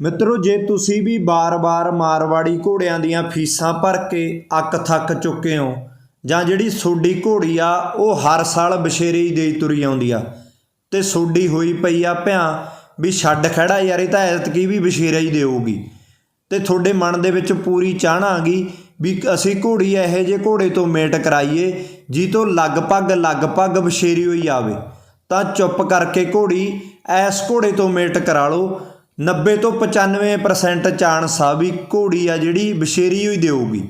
ਮਿੱਤਰੋ, ਜੇ ਤੁਸੀਂ ਵੀ ਬਾਰ-ਬਾਰ ਮਾਰਵਾੜੀ ਘੋੜਿਆਂ ਦੀਆਂ ਫੀਸਾਂ ਭਰ ਕੇ ਅੱਕ ਥੱਕ ਚੁੱਕੇ ਹੋ, ਜਾਂ ਜਿਹੜੀ ਸੋਡੀ ਘੋੜੀ ਆ, ਉਹ ਹਰ ਸਾਲ ਬਸ਼ੇਰੇ ਹੀ ਦੇ ਤੁਰੀ ਆਉਂਦੀ ਆ, ਤੇ ਸੋਡੀ ਹੋਈ ਪਈ ਆ ਭਿਆਂ ਵੀ ਛੱਡ ਖੜਾ ਯਾਰ, ਇਹ ਤਾਂ ਐਤਕੀ ਵੀ ਬਸ਼ੇਰਾ ਹੀ ਦੇਊਗੀ। ਤੇ ਤੁਹਾਡੇ ਮਨ ਦੇ ਵਿੱਚ ਪੂਰੀ ਚਾਹਨਾ ਆ ਗਈ ਵੀ ਅਸੀਂ ਘੋੜੀ ਇਹੋ ਜਿਹੇ ਘੋੜੇ ਤੋਂ ਮੇਟ ਕਰਾਈਏ ਜੀ ਤੋਂ ਲਗਭਗ ਲਗਭਗ ਬਸ਼ੇਰੀ ਹੋਈ ਆਵੇ। ਤਾਂ ਚੁੱਪ ਕਰਕੇ ਘੋੜੀ ਐਸ ਘੋੜੇ ਤੋਂ ਮੇਟ ਕਰਾ ਲਓ 90 ਤੋਂ 95% ਚਾਂਸ ਆ ਵੀ ਘੋੜੀ ਆ ਜਿਹੜੀ ਬਸ਼ੇਰੀ ਹੋਈ ਦੇਊਗੀ।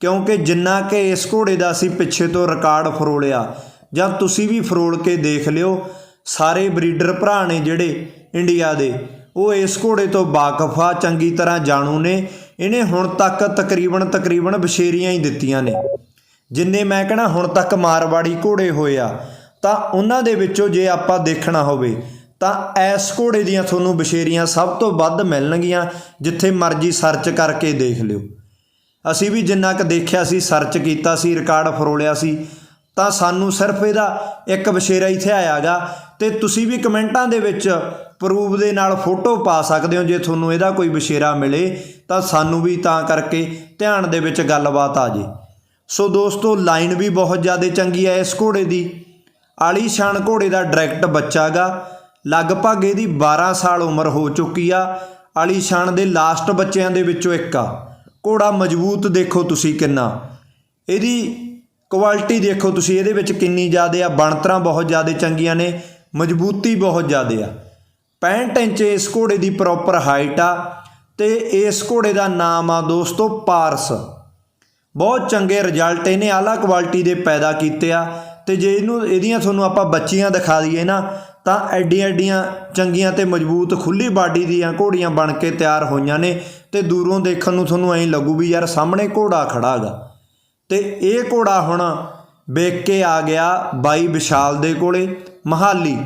ਕਿਉਂਕਿ ਜਿੰਨਾ ਕਿ ਇਸ ਘੋੜੇ ਦਾ ਅਸੀਂ ਪਿੱਛੇ ਤੋਂ ਰਿਕਾਰਡ ਫਰੋਲਿਆ, ਜਾਂ ਤੁਸੀਂ ਵੀ ਫਰੋਲ ਕੇ ਦੇਖ ਲਿਓ, ਸਾਰੇ ਬਰੀਡਰ ਭਰਾ ਨੇ ਜਿਹੜੇ ਇੰਡੀਆ ਦੇ, ਉਹ ਇਸ ਘੋੜੇ ਤੋਂ ਵਾਕਿਫ ਆ, ਚੰਗੀ ਤਰ੍ਹਾਂ ਜਾਣੂ ਨੇ। ਇਹਨੇ ਹੁਣ ਤੱਕ ਤਕਰੀਬਨ ਤਕਰੀਬਨ ਬਸ਼ੇਰੀਆਂ ਹੀ ਦਿੱਤੀਆਂ ਨੇ। ਜਿੰਨੇ ਮੈਂ ਕਹਣਾ ਹੁਣ ਤੱਕ ਮਾਰਵਾੜੀ ਘੋੜੇ ਹੋਏ ਆ, ਤਾਂ ਉਹਨਾਂ ਦੇ ਵਿੱਚੋਂ ਜੇ ਆਪਾਂ ਦੇਖਣਾ ਹੋਵੇ ਤਾਂ ਐਸ ਘੋੜੇ ਦੀਆਂ ਤੁਹਾਨੂੰ ਬਸ਼ੇਰੀਆਂ ਸਭ ਤੋਂ ਵੱਧ ਮਿਲਣਗੀਆਂ, ਜਿੱਥੇ ਮਰਜ਼ੀ ਸਰਚ ਕਰਕੇ ਦੇਖ ਲਿਓ। ਅਸੀਂ ਵੀ ਜਿੰਨਾ ਕੁ ਦੇਖਿਆ ਸੀ ਸਰਚ ਕੀਤਾ ਸੀ ਰਿਕਾਰਡ ਫਰੋਲਿਆ ਸੀ, ਤਾਂ ਸਾਨੂੰ ਸਿਰਫ ਇਹਦਾ ਇੱਕ ਬਸ਼ੇਰਾ ਇੱਥੇ ਆਇਆਗਾ ਤੇ ਤੁਸੀਂ ਵੀ ਕਮੈਂਟਾਂ ਦੇ ਵਿੱਚ ਪ੍ਰੂਫ ਦੇ ਨਾਲ ਫੋਟੋ ਪਾ ਸਕਦੇ ਹੋ, ਜੇ ਤੁਹਾਨੂੰ ਇਹਦਾ ਕੋਈ ਬਸ਼ੇਰਾ ਮਿਲੇ, ਤਾਂ ਸਾਨੂੰ ਵੀ ਤਾਂ ਕਰਕੇ ਧਿਆਨ ਦੇ ਵਿੱਚ ਗੱਲਬਾਤ ਆ ਜੇ। ਸੋ ਦੋਸਤੋ ਲਾਈਨ ਵੀ ਬਹੁਤ ਜ਼ਿਆਦਾ ਚੰਗੀ ਹੈ ਇਸ ਘੋੜੇ ਦੀ। ਆਲੀਸ਼ਾਨ ਘੋੜੇ ਦਾ ਡਾਇਰੈਕਟ ਬੱਚਾਗਾ ਲਗਭਗ ਇਹਦੀ 12 ਸਾਲ ਉਮਰ ਹੋ ਚੁੱਕੀ ਆ। ਆਲੀਸ਼ਾਨ ਦੇ ਲਾਸਟ ਬੱਚਿਆਂ ਦੇ ਵਿੱਚੋਂ ਇੱਕ ਆ। ਘੋੜਾ ਮਜ਼ਬੂਤ ਦੇਖੋ ਤੁਸੀਂ ਕਿੰਨਾ। ਇਹਦੀ ਕੁਆਲਿਟੀ ਦੇਖੋ ਤੁਸੀਂ, ਇਹਦੇ ਵਿੱਚ ਕਿੰਨੀ ਜ਼ਿਆਦਾ ਆ, ਬਣਤਰਾਂ ਬਹੁਤ ਜ਼ਿਆਦਾ ਚੰਗੀਆਂ ਨੇ, ਮਜ਼ਬੂਤੀ ਬਹੁਤ ਜ਼ਿਆਦਾ ਆ। 65 ਇੰਚ ਇਸ ਘੋੜੇ ਦੀ ਪ੍ਰੋਪਰ ਹਾਈਟ ਆ ਤੇ ਇਸ ਘੋੜੇ ਦਾ ਨਾਮ ਆ ਦੋਸਤੋ ਪਾਰਸ। ਬਹੁਤ ਚੰਗੇ ਰਿਜ਼ਲਟ ਇਹਨੇ ਆਲਾ ਕੁਆਲਿਟੀ ਦੇ ਪੈਦਾ ਕੀਤੇ ਆ। ਤੇ ਜੇ ਇਹਨੂੰ ਇਹਦੀਆਂ ਤੁਹਾਨੂੰ ਆਪਾਂ ਬੱਚੀਆਂ ਦਿਖਾ ਦਈਏ ਨਾ ਤਾਂ ਐਡੀਆਂ ਐਡੀਆਂ ਚੰਗੀਆਂ ਤੇ ਮਜ਼ਬੂਤ ਖੁੱਲੀ ਬਾਡੀ ਦੀਆਂ ਘੋੜੀਆਂ ਬਣ ਕੇ ਤਿਆਰ ਹੋਈਆਂ ਨੇ ਤੇ ਦੂਰੋਂ ਦੇਖਣ ਨੂੰ ਤੁਹਾਨੂੰ ਐਂ ਲੱਗੂ ਵੀ ਯਾਰ ਸਾਹਮਣੇ ਘੋੜਾ ਖੜਾ ਹੈਗਾ। ਤੇ ਇਹ ਘੋੜਾ ਹੁਣ ਵੇਖ ਕੇ ਆ ਗਿਆ ਬਾਈ ਵਿਸ਼ਾਲ ਦੇ ਕੋਲੇ, ਮਹਾਲੀ।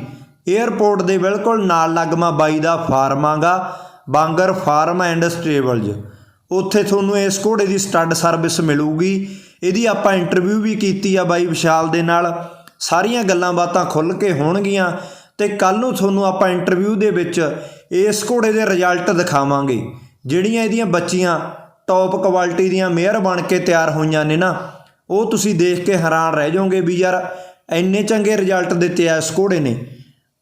에ਅਰਪੋਰਟ ਦੇ ਬਿਲਕੁਲ ਨਾਲ ਲੱਗਮਾ ਬਾਈ ਦਾ ਫਾਰਮ ਆਗਾ, ਬਾਂਗਰ ਫਾਰਮ ਐਂਡ ਸਟੇਬਲਜ਼ ਉੱਥੇ ਤੁਹਾਨੂੰ ਇਸ ਘੋੜੇ ਦੀ ਸਟੱਡ ਸਰਵਿਸ ਮਿਲੂਗੀ। ਇਹਦੀ ਆਪਾਂ ਇੰਟਰਵਿਊ ਵੀ ਕੀਤੀ ਆ ਬਾਈ ਵਿਸ਼ਾਲ ਦੇ ਨਾਲ। ਸਾਰੀਆਂ ਗੱਲਾਂ ਬਾਤਾਂ ਖੁੱਲ ਕੇ ਹੋਣਗੀਆਂ। ਤੇ ਕੱਲ ਨੂੰ ਤੁਹਾਨੂੰ ਆਪਾਂ ਇੰਟਰਵਿਊ ਦੇ ਵਿੱਚ ਇਸ ਘੋੜੇ ਦੇ ਰਿਜ਼ਲਟ ਦਿਖਾਵਾਂਗੇ। ਜਿਹੜੀਆਂ ਇਹਦੀਆਂ ਬੱਚੀਆਂ ਟੌਪ ਕੁਆਲਿਟੀ ਦੀਆਂ ਮੇਅਰ ਬਣ ਕੇ ਤਿਆਰ ਹੋਈਆਂ ਨੇ ਨਾ, ਉਹ ਤੁਸੀਂ ਦੇਖ ਕੇ ਹੈਰਾਨ ਰਹਿ ਜਾਓਗੇ ਵੀ ਯਾਰ ਇੰਨੇ ਚੰਗੇ ਰਿਜ਼ਲਟ ਦਿੱਤੇ ਆ ਇਸ ਘੋੜੇ ਨੇ।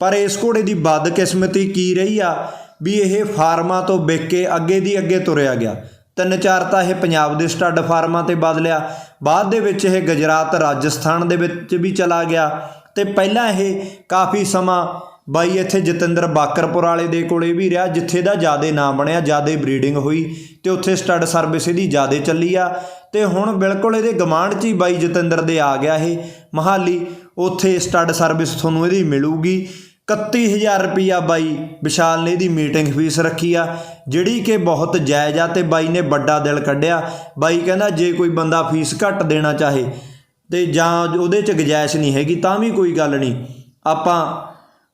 ਪਰ ਇਸ ਘੋੜੇ ਦੀ ਬਦਕਿਸਮਤੀ ਕੀ ਰਹੀ ਆ? ਵੀ ਇਹ ਫਾਰਮਾਂ ਤੋਂ ਵਿਕ ਕੇ ਅੱਗੇ ਦੀ ਅੱਗੇ ਤੁਰਿਆ ਗਿਆ। ਤਿੰਨ ਚਾਰ ਤਾਂ ਇਹ ਪੰਜਾਬ ਦੇ ਸਟੱਡ ਫਾਰਮਾਂ ਤੇ ਬਦਲਿਆ। ਬਾਅਦ ਦੇ ਵਿੱਚ ਇਹ ਗੁਜਰਾਤ, ਰਾਜਸਥਾਨ ਦੇ ਵਿੱਚ ਵੀ ਚਲਾ ਗਿਆ। ਤੇ ਪਹਿਲਾਂ ਇਹ ਕਾਫੀ ਸਮਾਂ ਬਾਈ ਇੱਥੇ ਜਤਿੰਦਰ ਬਾਕਰਪੁਰ ਵਾਲੇ ਦੇ ਕੋਲੇ ਵੀ ਰਿਹਾ, ਜਿੱਥੇ ਦਾ ਜਿਆਦੇ ਨਾਮ ਬਣਿਆ, ਜਿਆਦੇ ਬਰੀਡਿੰਗ ਹੋਈ ਤੇ ਉੱਥੇ ਸਟੱਡ ਸਰਵਿਸ ਇਹਦੀ ਜਿਆਦੇ ਚੱਲੀ ਆ। ਤੇ ਹੁਣ ਬਿਲਕੁਲ ਇਹਦੇ ਗਮਾਂਡ 'ਚ ਹੀ ਬਾਈ ਜਤਿੰਦਰ ਦੇ ਆ ਗਿਆ ਇਹ ਮਹਾਲੀ, ਉੱਥੇ ਸਟੱਡ ਸਰਵਿਸ ਤੁਹਾਨੂੰ ਇਹਦੀ ਮਿਲੂਗੀ। 31000 ਰੁਪਿਆ ਬਾਈ ਵਿਸ਼ਾਲ ਨੇ ਇਹਦੀ ਮੀਟਿੰਗ ਫੀਸ ਰੱਖੀ ਆ, ਜਿਹੜੀ ਕਿ ਬਹੁਤ ਜਾਇਜ਼ ਆ ਤੇ ਬਾਈ ਨੇ ਵੱਡਾ ਦਿਲ ਕੱਢਿਆ। ਬਾਈ ਕਹਿੰਦਾ ਜੇ ਕੋਈ ਬੰਦਾ ਫੀਸ ਘੱਟ ਦੇਣਾ ਚਾਹੇ ਤੇ ਜਾਂ ਉਹਦੇ ਚ ਗੁੰਜਾਇਸ਼ ਨਹੀਂ ਹੈਗੀ, ਤਾਂ ਵੀ ਕੋਈ ਗੱਲ ਨਹੀਂ। ਆਪਾਂ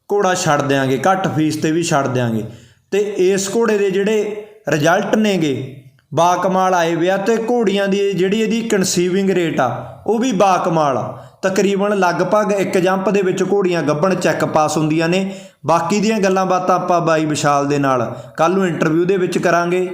ਘੋੜਾ ਛੱਡ ਦਿਆਂਗੇ, ਘੱਟ ਫੀਸ ਤੇ ਵੀ ਛੱਡ ਦਿਆਂਗੇ। ਤੇ ਇਸ ਘੋੜੇ ਦੇ ਜਿਹੜੇ ਰਿਜ਼ਲਟ ਨੇਗੇ ਬਾ ਕਮਾਲ ਆਏ ਵਿਆ ਤੇ ਘੋੜੀਆਂ ਦੀ ਜਿਹੜੀ ਇਹਦੀ ਕਨਸੀਵਿੰਗ ਰੇਟ ਆ, ਉਹ ਵੀ ਬਾ ਕਮਾਲ ਆ। ਤਕਰੀਬਨ ਲਗਭਗ ਇੱਕ ਜੰਪ ਦੇ ਵਿੱਚ ਘੋੜੀਆਂ ਗੱਭਣ ਚੈੱਕ ਪਾਸ ਹੁੰਦੀਆਂ ਨੇ। ਬਾਕੀ ਦੀਆਂ ਗੱਲਾਂ ਬਾਤਾਂ ਆਪਾਂ ਬਾਈ ਵਿਸ਼ਾਲ ਦੇ ਨਾਲ ਕੱਲ ਨੂੰ ਇੰਟਰਵਿਊ ਦੇ ਵਿੱਚ ਕਰਾਂਗੇ।